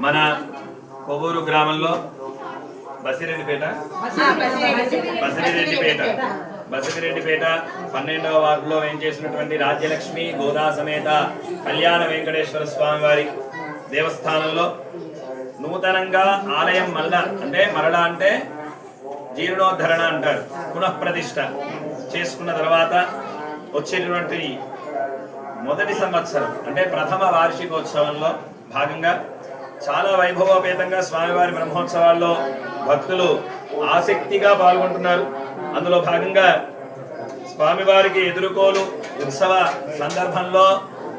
మన కొవ్వూరు గ్రామంలో బసిరెడ్డిపేట. బసిరెడ్డిపేట. బసిరెడ్డిపేట పన్నెండవ వార్డులో వేయించేసినటువంటి రాజ్యలక్ష్మి గోదా సమేత కళ్యాణ వెంకటేశ్వర స్వామి వారి దేవస్థానంలో నూతనంగా ఆలయం మళ్ళా అంటే మరలా అంటే జీర్ణోద్ధరణ అంటారు. పునఃప్రతిష్ట. చేసుకున్న తర్వాత వచ్చేటువంటి మొదటి సంవత్సరం అంటే ప్రథమ వార్షికోత్సవంలో భాగంగా చాలా వైభవోపేతంగా స్వామివారి బ్రహ్మోత్సవాల్లో భక్తులు ఆసక్తిగా పాల్గొంటున్నారు. అందులో భాగంగా స్వామివారికి ఎదుర్కోలు ఉత్సవ సందర్భంలో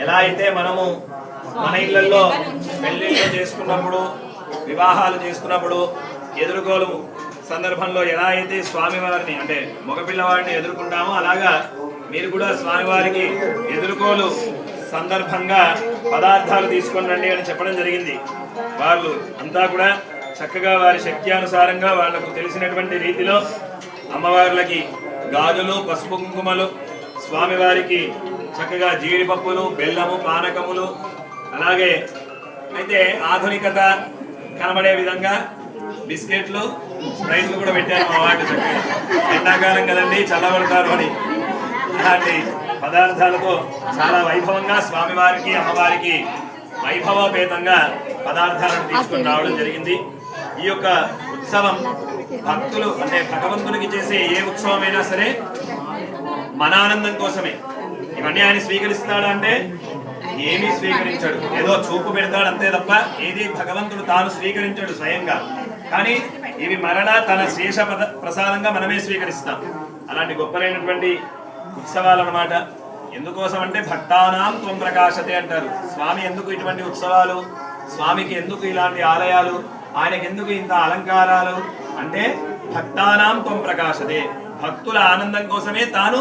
ఎలా అయితే మనము మన ఇళ్ళలో పెళ్ళిళ్ళు చేసుకున్నప్పుడు వివాహాలు చేసుకున్నప్పుడు ఎదుర్కోలు సందర్భంలో ఎలా అయితే స్వామివారిని అంటే మగపిల్లవాడిని ఎదుర్కొంటామో అలాగా మీరు కూడా స్వామివారికి ఎదుర్కోలు సందర్భంగా పదార్థాలు తీసుకొని రండి అని చెప్పడం జరిగింది. వాళ్ళు అంతా కూడా చక్కగా వారి శక్తి అనుసారంగా వాళ్ళకు తెలిసినటువంటి రీతిలో అమ్మవార్లకి గాజులు పసుపు కుంకుమలు స్వామివారికి చక్కగా జీడిపప్పులు బెల్లము పానకములు అలాగే అయితే ఆధునికత కనబడే విధంగా బిస్కెట్లు స్ప్రైట్లు కూడా పెట్టారు మా వాళ్ళు ఎండాకాలం కదండి చల్లబడతారు అని. అలాంటి పదార్థాలతో చాలా వైభవంగా స్వామివారికి అమ్మవారికి వైభవపేతంగా పదార్థాలను తీసుకుని రావడం జరిగింది. ఈ యొక్క ఉత్సవం భక్తులు అంటే భగవంతునికి చేసే ఏ ఉత్సవమైనా సరే మన ఆనందం కోసమే. ఇవన్నీ ఆయన స్వీకరిస్తాడా అంటే? ఏమీ స్వీకరించాడు. ఏదో చూపు పెడతాడు అంతే తప్ప ఏది భగవంతుడు తాను స్వీకరించాడు స్వయంగా. కానీ ఇవి మరలా తన శేష ప్రసాదంగా మనమే స్వీకరిస్తాం. అలాంటి గొప్పలైనటువంటి ఉత్సవాలు అనమాట ఎందుకోసం అంటే భక్తానాం త్వం ప్రకాశతే అంటారు. స్వామి ఎందుకు ఇటువంటి ఉత్సవాలు? స్వామికి ఎందుకు ఇలాంటి ఆలయాలు? ఆయనకి ఎందుకు ఇంత అలంకారాలు? అంటే భక్తానాం త్వం ప్రకాశతే. భక్తుల ఆనందం కోసమే తాను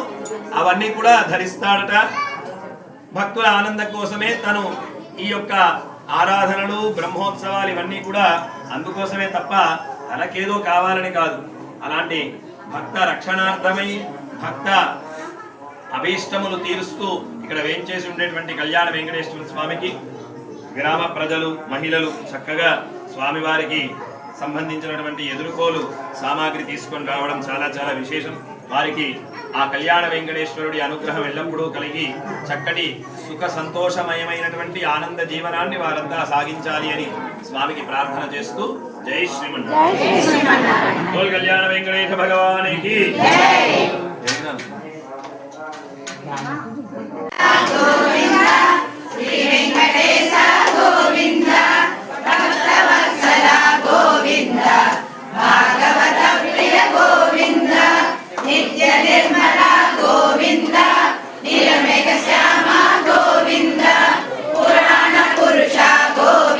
అవన్నీ కూడా ధరిస్తాడట. భక్తుల ఆనందం కోసమే తను ఈ యొక్క ఆరాధనలు బ్రహ్మోత్సవాలు ఇవన్నీ కూడా అందుకోసమే తప్ప తనకేదో కావాలని కాదు. అలాంటి భక్త రక్షణార్థమై భక్త అభీష్టములు తీరుస్తూ ఇక్కడ వేయించేసి ఉండేటువంటి కళ్యాణ వెంకటేశ్వర స్వామికి గ్రామ ప్రజలు మహిళలు చక్కగా స్వామివారికి సంబంధించినటువంటి ఎదుర్కోలు సామాగ్రి తీసుకొని రావడం చాలా చాలా విశేషం. వారికి ఆ కళ్యాణ వెంకటేశ్వరుడి అనుగ్రహం ఎల్లప్పుడూ కలిగి చక్కటి సుఖ సంతోషమయమైనటువంటి ఆనంద జీవనాన్ని వారంతా సాగించాలి అని స్వామికి ప్రార్థన చేస్తూ జై శ్రీమన్నారాయణ బోల్ కళ్యాణ వెంకటేశ భగవానికి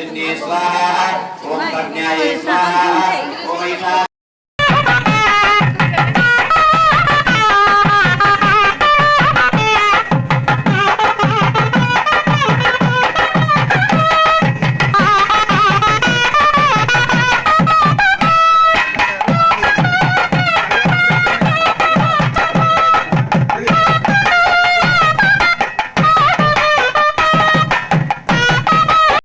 ఉపస్పృశ్య నారదాది గుణేభ్య పరివారే స్వాహ